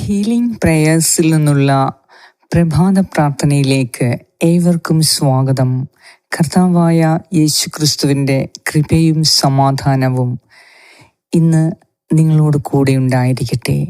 Healing പ്രേയേഴ്സിൽ നിന്നുള്ള പ്രഭാത പ്രാർത്ഥനയിലേക്ക് ഏവർക്കും സ്വാഗതം. കർത്താവായ യേശു ക്രിസ്തുവിന്റെ കൃപയും സമാധാനവും ഇന്ന് നിങ്ങളോട് കൂടെ ഉണ്ടായിരിക്കട്ടെ.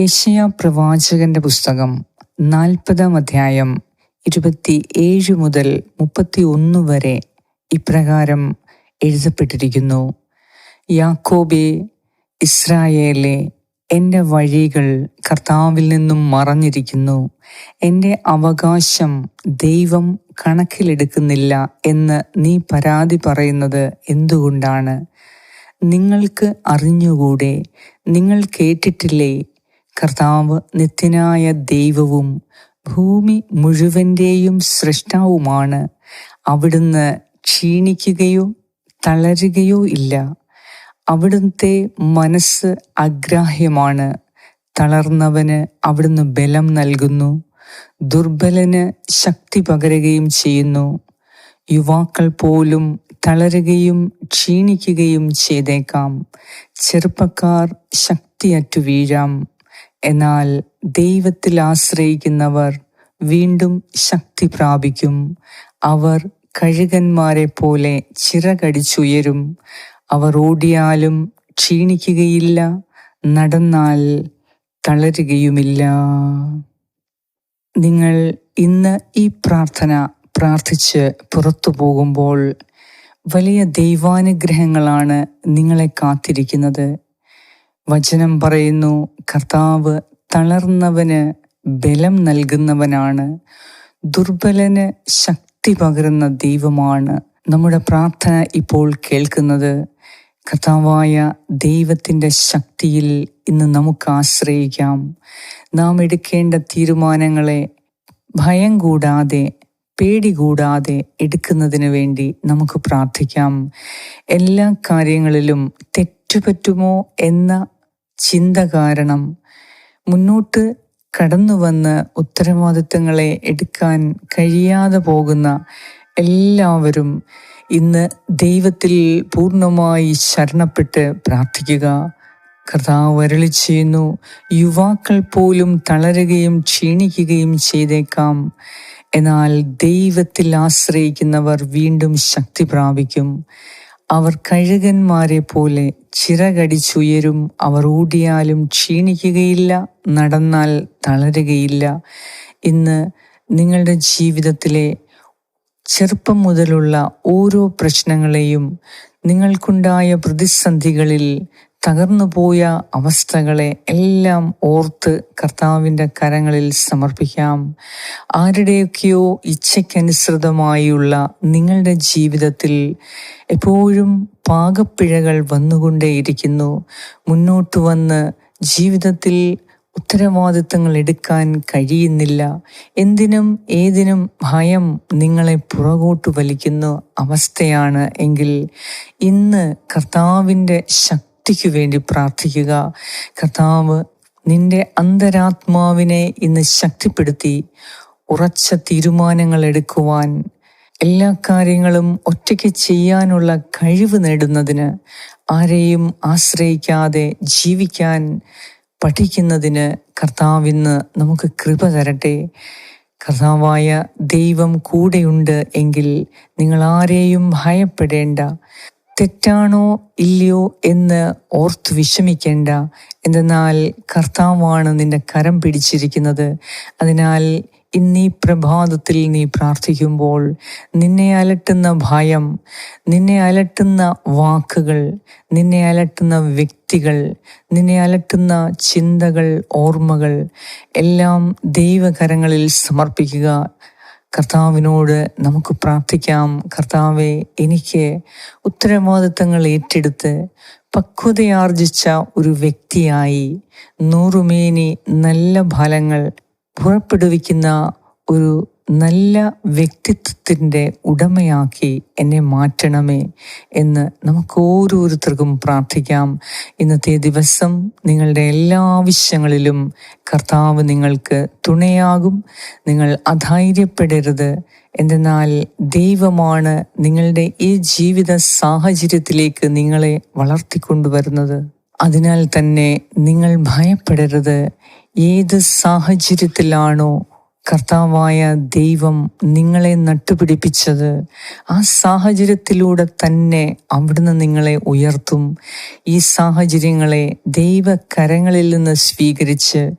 യശയ പ്രവാചകന്റെ പുസ്തകം നാൽപ്പതാം അധ്യായം ഇരുപത്തി ഏഴ് മുതൽ മുപ്പത്തി ഒന്ന് വരെ ഇപ്രകാരം എഴുതപ്പെട്ടിരിക്കുന്നു. യാക്കോബെ ഇസ്രായേലെ എന്റെ വഴികൾ കർത്താവിൽ നിന്നും മറഞ്ഞിരിക്കുന്നു. എന്റെ അവകാശം ദൈവം കണക്കിലെടുക്കുന്നില്ല എന്ന് നീ പരാതി പറയുന്നത് എന്തുകൊണ്ടാണ്? നിങ്ങൾക്ക് അറിഞ്ഞുകൂടെ? നിങ്ങൾ കേട്ടിട്ടില്ലേ? കർത്താവ് നിത്യനായ ദൈവവും ഭൂമി മുഴുവന്റെയും സൃഷ്ടാവുമാണ്. അവിടുന്ന് ക്ഷീണിക്കുകയോ തളരുകയോ ഇല്ല. അവിടുത്തെ മനസ്സ് അഗ്രാഹ്യമാണ്. തളർന്നവന് അവിടുന്ന് ബലം നൽകുന്നു. ദുർബലന് ശക്തി പകരുകയും ചെയ്യുന്നു. യുവാക്കൾ പോലും തളരുകയും ക്ഷീണിക്കുകയും ചെയ്തേക്കാം. ചെറുപ്പക്കാർ ശക്തിയറ്റു വീഴാം. എന്നാൽ ദൈവത്തിൽ ആശ്രയിക്കുന്നവർ വീണ്ടും ശക്തി പ്രാപിക്കും. അവർ കഴുകന്മാരെ പോലെ ചിറകടിച്ചുയരും. അവർ ഓടിയാലും ക്ഷീണിക്കുകയില്ല നടന്നാൽ തളരുകയുമില്ല. നിങ്ങൾ ഇന്ന് ഈ പ്രാർത്ഥന പ്രാർത്ഥിച്ച് പുറത്തു പോകുമ്പോൾ വലിയ ദൈവാനുഗ്രഹങ്ങളാണ് നിങ്ങളെ കാത്തിരിക്കുന്നത്. വചനം പറയുന്നു കർത്താവ് തളർന്നവന് ബലം നൽകുന്നവനാണ് ദുർബലന് ശക്തി പകരുന്ന ദൈവമാണ്. നമ്മുടെ പ്രാർത്ഥന ഇപ്പോൾ കേൾക്കുന്നത് കർത്താവായ ദൈവത്തിന്റെ ശക്തിയിൽ ഇന്ന് നമുക്ക് ആശ്രയിക്കാം. നാം എടുക്കേണ്ട തീരുമാനങ്ങളെ ഭയം കൂടാതെ പേടി കൂടാതെ എടുക്കുന്നതിന് വേണ്ടി നമുക്ക് പ്രാർത്ഥിക്കാം. എല്ലാ കാര്യങ്ങളിലും തെറ്റുപറ്റുമോ എന്ന ചിന്ത കാരണം മുന്നോട്ട് കടന്നു വന്ന് ഉത്തരവാദിത്തങ്ങളെ എടുക്കാൻ കഴിയാതെ പോകുന്ന എല്ലാവരും ഇന്ന് ദൈവത്തിൽ പൂർണമായി ശരണപ്പെട്ട് പ്രാർത്ഥിക്കുക. കർത്താവ് വരളി ചെയ്യുന്നു യുവാക്കൾ പോലും തളരുകയും ക്ഷീണിക്കുകയും ചെയ്തേക്കാം. എന്നാൽ ദൈവത്തിൽ ആശ്രയിക്കുന്നവർ വീണ്ടും ശക്തി പ്രാപിക്കും. അവർ കഴുകന്മാരെ പോലെ ചിറകടിച്ചുയരും. അവർ ഓടിയാലും ക്ഷീണിക്കുകയില്ല നടന്നാൽ തളരുകയില്ല. ഇന്ന് നിങ്ങളുടെ ജീവിതത്തിലെ ചെറുപ്പം മുതലുള്ള ഓരോ പ്രശ്നങ്ങളെയും നിങ്ങൾക്കുണ്ടായ പ്രതിസന്ധികളിൽ തകർന്നുപോയ അവസ്ഥകളെ എല്ലാം ഓർത്ത് കർത്താവിന്റെ കരങ്ങളിൽ സമർപ്പിക്കാം. ആരുടെയൊക്കെയോ ഇച്ഛയ്ക്കനുസൃതമായുള്ള നിങ്ങളുടെ ജീവിതത്തിൽ എപ്പോഴും പാകപ്പിഴകൾ വന്നുകൊണ്ടേയിരിക്കുന്നു. മുന്നോട്ട് വന്ന് ജീവിതത്തിൽ ഉത്തരവാദിത്തങ്ങൾ എടുക്കാൻ കഴിയുന്നില്ല. എന്തിനും ഏതിനും ഭയം നിങ്ങളെ പുറകോട്ട് വലിക്കുന്ന അവസ്ഥയാണ് എങ്കിൽ ഇന്ന് കർത്താവിന്റെ ശക്തിക്ക് വേണ്ടി പ്രാർത്ഥിക്കുക. കർത്താവ് നിന്റെ അന്തരാത്മാവിനെ ഇന്ന് ശക്തിപ്പെടുത്തി ഉറച്ച തീരുമാനങ്ങൾ എടുക്കുവാൻ എല്ലാ കാര്യങ്ങളും ഒറ്റയ്ക്ക് ചെയ്യാനുള്ള കഴിവ് നേടുന്നതിന് ആരെയും ആശ്രയിക്കാതെ ജീവിക്കാൻ പഠിക്കുന്നതിന് കർത്താവിന്ന് നമുക്ക് കൃപ തരട്ടെ. കർത്താവായ ദൈവം കൂടെയുണ്ട് എങ്കിൽ നിങ്ങൾ ആരെയും ഭയപ്പെടേണ്ട. തെറ്റാണോ ഇല്ലയോ എന്ന് ഓർത്ത് വിഷമിക്കേണ്ട. എന്തെന്നാൽ കർത്താവാണ് നിന്റെ കരം പിടിച്ചിരിക്കുന്നത്. അതിനാൽ ഇന്നീ പ്രഭാതത്തിൽ നീ പ്രാർത്ഥിക്കുമ്പോൾ നിന്നെ അലട്ടുന്ന ഭയം നിന്നെ അലട്ടുന്ന വാക്കുകൾ നിന്നെ അലട്ടുന്ന വ്യക്തികൾ നിന്നെ അലട്ടുന്ന ചിന്തകൾ ഓർമ്മകൾ എല്ലാം ദൈവകരങ്ങളിൽ സമർപ്പിക്കുക. കർത്താവിനോട് നമുക്ക് പ്രാർത്ഥിക്കാം. കർത്താവെ എനിക്ക് ഉത്തരവാദിത്തങ്ങൾ ഏറ്റെടുത്ത് പക്വതയാർജിച്ച ഒരു വ്യക്തിയായി നൂറുമേനി നല്ല ഫലങ്ങൾ പുറപ്പെടുവിക്കുന്ന ഒരു നല്ല വ്യക്തിത്വത്തിന്റെ ഉടമയാക്കി എന്നെ മാറ്റണമേ എന്ന് നമുക്ക് ഓരോരുത്തർക്കും പ്രാർത്ഥിക്കാം. ഇന്നത്തെ ദിവസം നിങ്ങളുടെ എല്ലാ ആവശ്യങ്ങളിലും കർത്താവ് നിങ്ങൾക്ക് തുണയാകും. നിങ്ങൾ അധൈര്യപ്പെടരുത്. എന്തെന്നാൽ ദൈവമാണ് നിങ്ങളുടെ ഈ ജീവിത സാഹചര്യത്തിലേക്ക് നിങ്ങളെ വളർത്തിക്കൊണ്ടുവരുന്നത്. അതിനാൽ തന്നെ നിങ്ങൾ ഭയപ്പെടരുത്. ഏത് സാഹചര്യത്തിലാണോ കർത്താവായ ദൈവം നിങ്ങളെ നട്ടുപിടിപ്പിച്ചത് ആ സാഹചര്യത്തിലൂടെ തന്നെ അവിടുന്ന് നിങ്ങളെ ഉയർത്തും. ഈ സാഹചര്യങ്ങളെ ദൈവകരങ്ങളിൽ നിന്ന് സ്വീകരിച്ച്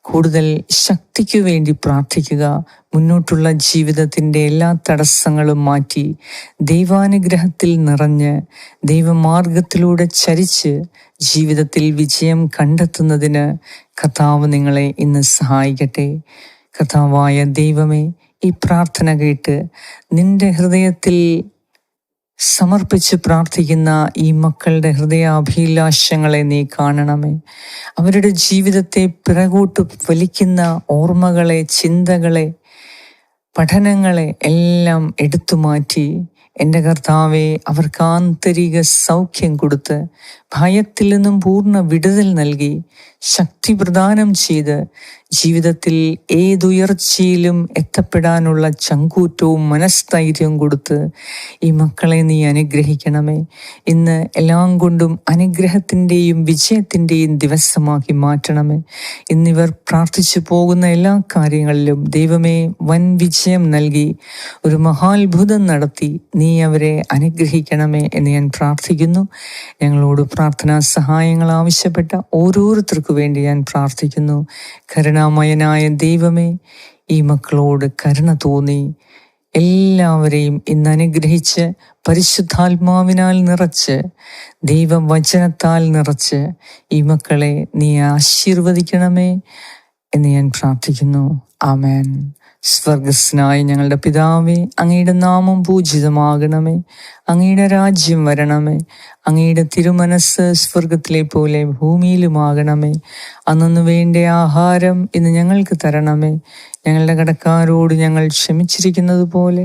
കൂടുതൽ ശക്തിക്കു വേണ്ടി പ്രാർത്ഥിക്കുക. മുന്നോട്ടുള്ള ജീവിതത്തിന്റെ എല്ലാ തടസ്സങ്ങളും മാറ്റി ദൈവാനുഗ്രഹത്തിൽ നിറഞ്ഞ് ദൈവമാർഗത്തിലൂടെ ചരിച്ച് ജീവിതത്തിൽ വിജയം കണ്ടെത്തുന്നതിന് കർത്താവ് നിങ്ങളെ ഇന്ന് സഹായിക്കട്ടെ. കഥാവായ ദൈവമേ ഈ പ്രാർത്ഥന കേട്ട് നിന്റെ ഹൃദയത്തിൽ സമർപ്പിച്ച് പ്രാർത്ഥിക്കുന്ന ഈ മക്കളുടെ ഹൃദയാഭിലാഷങ്ങളെ നീ കാണണമേ. അവരുടെ ജീവിതത്തെ പിറകോട്ട് വലിക്കുന്ന ഓർമ്മകളെ ചിന്തകളെ പഠനങ്ങളെ എല്ലാം എടുത്തു മാറ്റി എന്റെ കർത്താവെ അവർക്ക് ആന്തരിക സൗഖ്യം കൊടുത്ത് ഭയത്തിൽ നിന്നും പൂർണ വിടുതൽ നൽകി ശക്തി പ്രദാനം ചെയ്ത് ജീവിതത്തിൽ ഏതുയർച്ചയിലും എത്തപ്പെടാനുള്ള ചങ്കൂറ്റവും മനസ്ഥൈര്യവും കൊടുത്ത് ഈ മക്കളെ നീ അനുഗ്രഹിക്കണമേ. ഇന്ന് എല്ലാം കൊണ്ടും അനുഗ്രഹത്തിന്റെയും വിജയത്തിന്റെയും ദിവസമാക്കി മാറ്റണമേ. ഇന്നിവർ പ്രാർത്ഥിച്ചു പോകുന്ന എല്ലാ കാര്യങ്ങളിലും ദൈവമേ വൻ വിജയം നൽകി ഒരു മഹാത്ഭുതം നടത്തി നീ അവരെ അനുഗ്രഹിക്കണമേ എന്ന് ഞാൻ പ്രാർത്ഥിക്കുന്നു. ഞങ്ങളോട് പ്രാർത്ഥനാ സഹായങ്ങൾ ആവശ്യപ്പെട്ട ഓരോരുത്തർക്കു വേണ്ടി ഞാൻ പ്രാർത്ഥിക്കുന്നു. കരുണാമയനായ ദൈവമേ ഈ മക്കളോട് കരുണ തോന്നി. എല്ലാവരെയും ഇന്ന് അനുഗ്രഹിച്ച് പരിശുദ്ധാത്മാവിനാൽ നിറച്ച് ദൈവവചനത്താൽ നിറച്ച് ഈ മക്കളെ നീ ആശീർവദിക്കണമേ എന്ന് ഞാൻ പ്രാർത്ഥിക്കുന്നു. ആമേൻ. സ്വർഗസ്നായ ഞങ്ങളുടെ പിതാവേ അങ്ങയുടെ നാമം പൂജിതമാകണമേ. അങ്ങയുടെ രാജ്യം വരണമേ. അങ്ങയുടെ തിരുമനസ് സ്വർഗത്തിലെ പോലെ ഭൂമിയിലുമാകണമേ. അന്നു വേണ്ട ആഹാരം ഇന്ന് ഞങ്ങൾക്ക് തരണമേ. ഞങ്ങളുടെ കടക്കാരോട് ഞങ്ങൾ ക്ഷമിച്ചിരിക്കുന്നത് പോലെ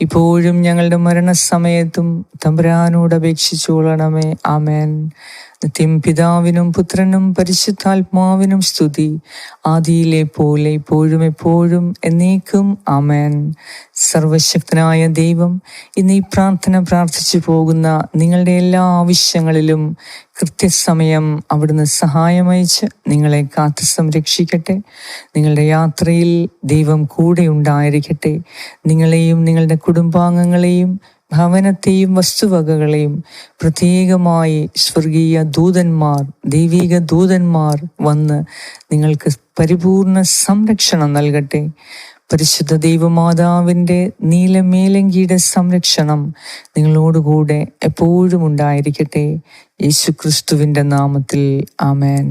ഇപ്പോഴും ഞങ്ങളുടെ മരണസമയത്തും തമ്പുരാനോട് അപേക്ഷിച്ചു കൊള്ളണമേ. ആമേൻ. നിത്യം പിതാവിനും പുത്രനും പരിശുദ്ധാത്മാവിനും സ്തുതി. ആദിയിലെ പോലെ ഇപ്പോഴും എപ്പോഴും എന്നേക്കും ആമേൻ. സർവശക്തനായ ദൈവം ഇന്ന് ഈ പ്രാർത്ഥന പ്രാർത്ഥിച്ചു പോകുന്ന നിങ്ങളുടെ എല്ലാ ആവശ്യങ്ങളിലും കൃത്യസമയം അവിടുന്ന് സഹായമയച്ച് നിങ്ങളെ കാത്തു സംരക്ഷിക്കട്ടെ. നിങ്ങളുടെ യാത്രയിൽ ദൈവം കൂടെ ഉണ്ടായിരിക്കട്ടെ. നിങ്ങളെയും നിങ്ങളുടെ കുടുംബാംഗങ്ങളെയും ഭവനത്തെയും വസ്തുവകകളെയും പ്രത്യേകമായി സ്വർഗീയ ദൂതന്മാർ ദൈവിക ദൂതന്മാർ വന്ന് നിങ്ങൾക്ക് പരിപൂർണ സംരക്ഷണം നൽകട്ടെ. പരിശുദ്ധ ദൈവമാതാവിന്റെ നീലമേലങ്കിയുടെ സംരക്ഷണം നിങ്ങളോടുകൂടെ എപ്പോഴും ഉണ്ടായിരിക്കട്ടെ. യേശുക്രിസ്തുവിന്റെ നാമത്തിൽ ആമേൻ.